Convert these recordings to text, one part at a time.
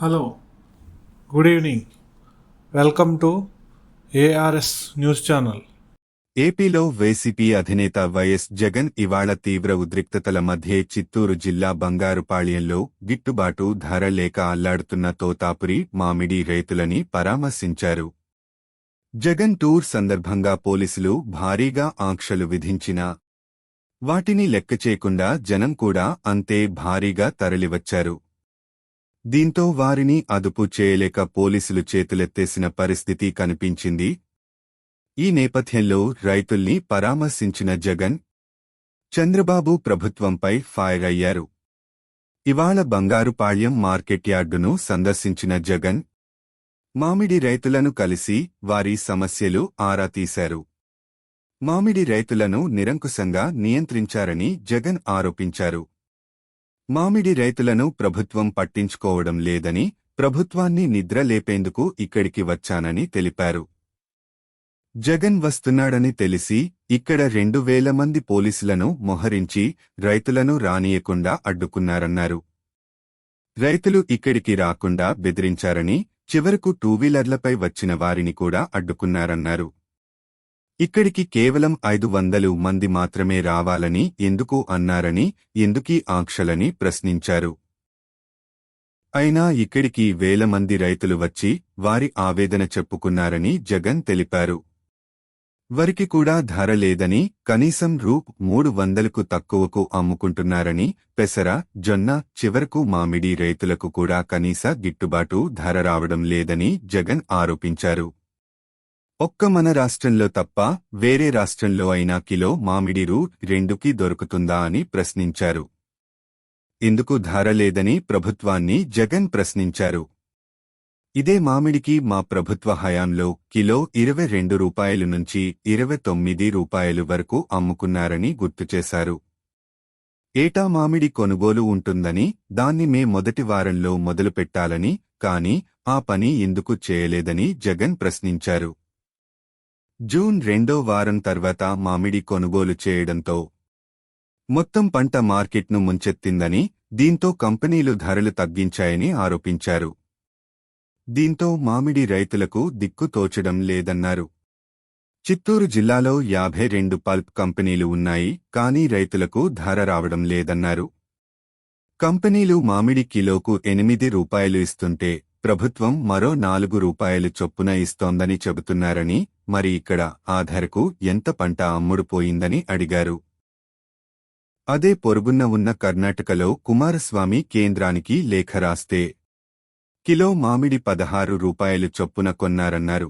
Hello good evening. Welcome to ARS news channel. ఏపీలో YCP అధినేత YS Jagan ఇవాళ తీవ్ర ఉద్రిక్తతల మధ్యే చిత్తూరు జిల్లా బంగారుపాళ్యంలో గిట్టుబాటు ధర లేక అల్లాడుతున్న తోతాపురి మామిడి రైతులని పరామర్శించారు. జగన్ టూర్ సందర్భంగా పోలీసులు భారీగా ఆంక్షలు విధించినా వాటిని లెక్క చేయకుండా జనం కూడా అంతే భారీగా తరలివచ్చారు. దీంతో వారిని అదుపు చేయలేక పోలీసులు చేతులెత్తేసిన పరిస్థితి కనిపించింది. ఈ నేపథ్యంలో రైతుల్ని పరామర్శించిన జగన్ చంద్రబాబు ప్రభుత్వంపై ఫైర్ అయ్యారు. ఇవాళ బంగారుపాళ్యం మార్కెట్ యార్డును సందర్శించిన జగన్ మామిడి రైతులను కలిసి వారి సమస్యలు ఆరా తీశారు. మామిడి రైతులను నిరంకుశంగా నియంత్రించారని జగన్ ఆరోపించారు. మామిడి రైతులను ప్రభుత్వం పట్టించుకోవడం లేదని ప్రభుత్వాన్ని నిద్రలేపేందుకు ఇక్కడికి వచ్చానని తెలిపారు. జగన్ వస్తున్నాడని తెలిసి ఇక్కడ రెండు వేల మంది పోలీసులను మొహరించి రైతులను రానియకుండా అడ్డుకున్నారన్నారు. రైతులు ఇక్కడికి రాకుండా బెదిరించారని చివరకు టూవీలర్లపై వచ్చిన వారిని కూడా అడ్డుకున్నారన్నారు. ఇక్కడికి కేవలం ఐదు వందలు మంది మాత్రమే రావాలని ఎందుకు అన్నారని ఎందుకీ ఆంక్షలని ప్రశ్నించారు. అయినా ఇక్కడికి వేల మంది రైతులు వచ్చి వారి ఆవేదన చెప్పుకున్నారని జగన్ తెలిపారు. వరికి కూడా ధర లేదని కనీసం రూ మూడు వందలకు తక్కువకు అమ్ముకుంటున్నారని పెసర జొన్న చివరకు మామిడి రైతులకు కూడా కనీస గిట్టుబాటు ధర రావడం లేదని జగన్ ఆరోపించారు. ఒక్క మన రాష్ట్రంలో తప్ప వేరే రాష్ట్రంలో అయినా కిలో మామిడి రూ రెండుకి దొరుకుతుందా అని ప్రశ్నించారు. ఎందుకు ధారలేదని ప్రభుత్వాన్ని జగన్ ప్రశ్నించారు. ఇదే మామిడికి మా ప్రభుత్వ హయాంలో కిలో ఇరవై రెండు రూపాయలు నుంచి ఇరవై తొమ్మిది రూపాయలు వరకు అమ్ముకున్నారని గుర్తుచేశారు ఏటా మామిడి కొనుగోలు ఉంటుందని దాన్ని మే మొదటి వారంలో మొదలుపెట్టాలని కాని ఆ పని ఎందుకు చేయలేదని జగన్ ప్రశ్నించారు. జూన్ రెండో వారం తర్వాత మామిడి కొనుగోలు చేయడంతో మొత్తం పంట మార్కెట్ను ముంచెత్తిందని దీంతో కంపెనీలు ధరలు తగ్గించాయని ఆరోపించారు. దీంతో మామిడి రైతులకు దిక్కు తోచడం లేదన్నారు. చిత్తూరు జిల్లాలో యాభై రెండు పల్ప్ కంపెనీలు ఉన్నాయి కానీ రైతులకు ధర రావడం లేదన్నారు. కంపెనీలు మామిడి కిలోకు ఎనిమిది రూపాయలు ఇస్తుంటే ప్రభుత్వం మరో నాలుగు రూపాయలు చొప్పున ఇస్తోందని చెబుతున్నారని మరి ఇక్కడ ఆ ఎంత పంట అమ్ముడుపోయిందని అడిగారు. అదే పొరుగున్న ఉన్న కర్ణాటకలో కుమారస్వామి కేంద్రానికి లేఖ రాస్తే కిలో మామిడి పదహారు రూపాయలు చొప్పున కొన్నారన్నారు.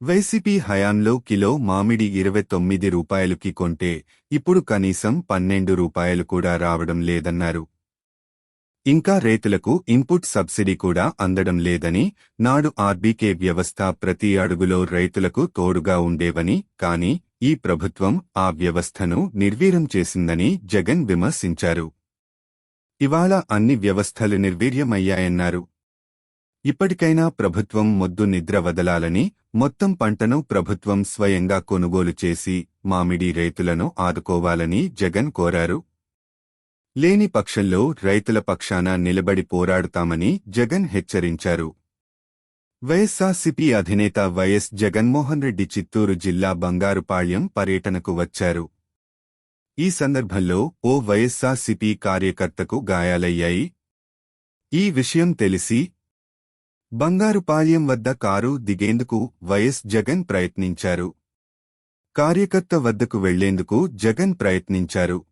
వైసీపీ హయాంలో కిలో మామిడి ఇరవై తొమ్మిది రూపాయలుకి కొంటే ఇప్పుడు కనీసం పన్నెండు రూపాయలు కూడా రావడం లేదన్నారు. ఇంకా రైతులకు ఇన్పుట్ సబ్సిడీ కూడా అందడం లేదని నాడు ఆర్బీకే వ్యవస్థ ప్రతి అడుగులో రైతులకు తోడుగా ఉండేవని కాని ఈ ప్రభుత్వం ఆ వ్యవస్థను నిర్వీర్యం చేసిందని జగన్ విమర్శించారు. ఇవాళ అన్ని వ్యవస్థలు నిర్వీర్యమయ్యాయన్నారు. ఇప్పటికైనా ప్రభుత్వం మొద్దు నిద్ర వదలాలని మొత్తం పంటను ప్రభుత్వం స్వయంగా కొనుగోలు చేసి మామిడి రైతులను ఆదుకోవాలని జగన్ కోరారు. లేని పక్షంలో రైతుల పక్షాన నిలబడి పోరాడుతామని జగన్ హెచ్చరించారు. వైఎస్సార్సీపీ అధినేత వైఎస్ జగన్మోహన్ రెడ్డి చిత్తూరు జిల్లా బంగారుపాళ్యం పర్యటనకు వచ్చారు. ఈ సందర్భంలో ఓ వైఎస్సార్సీపీ కార్యకర్తకు గాయాలయ్యాయి. ఈ విషయం తెలిసి బంగారుపాళ్యం వద్ద కారు దిగేందుకు వైఎస్ జగన్ ప్రయత్నించారు. కార్యకర్త వద్దకు వెళ్ళేందుకు జగన్ ప్రయత్నించారు.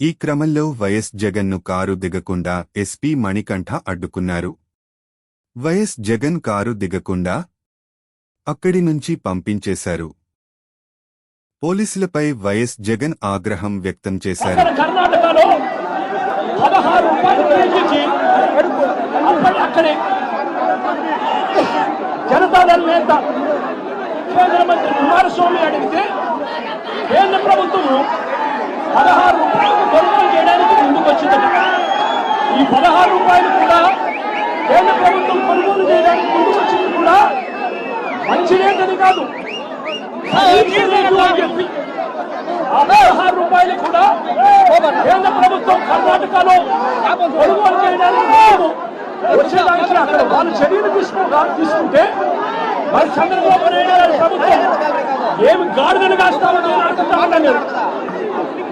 ఈ క్రమంలో వైఎస్ జగన్ను కారు దిగకుండా ఎస్పీ మణికంఠ అడ్డుకున్నారు. వైఎస్ జగన్ కారు దిగకుండా అక్కడి నుంచి పంపించేశారు. పోలీసులపై వైఎస్ జగన్ ఆగ్రహం వ్యక్తం చేశారు. జనతాదళ నేత కేంద్ర మంత్రి కుమారస్వామి అడిగితే కేంద్ర ప్రభుత్వము పదహారు రూపాయలకు కొనుగోలు చేయడానికి ముందుకు వచ్చిందట ఈ పదహారు రూపాయలు కూడా కేంద్ర ప్రభుత్వం కొనుగోలు చేయడానికి ముందుకు వచ్చింది కూడా మంచి కాదు. చెప్పి ఆ పదహారు రూపాయలు కూడా కేంద్ర ప్రభుత్వం కర్ణాటకలో కొనుగోలు చేయడానికి వచ్చేదానికి అక్కడ వాళ్ళు చర్యలు తీసుకుంటా తీసుకుంటే మరి చంద్రబాబు నాయుడు గారి ప్రభుత్వం ఏమి గాడిదలు కాస్తామని ఆడుతుంటా ఉన్నారు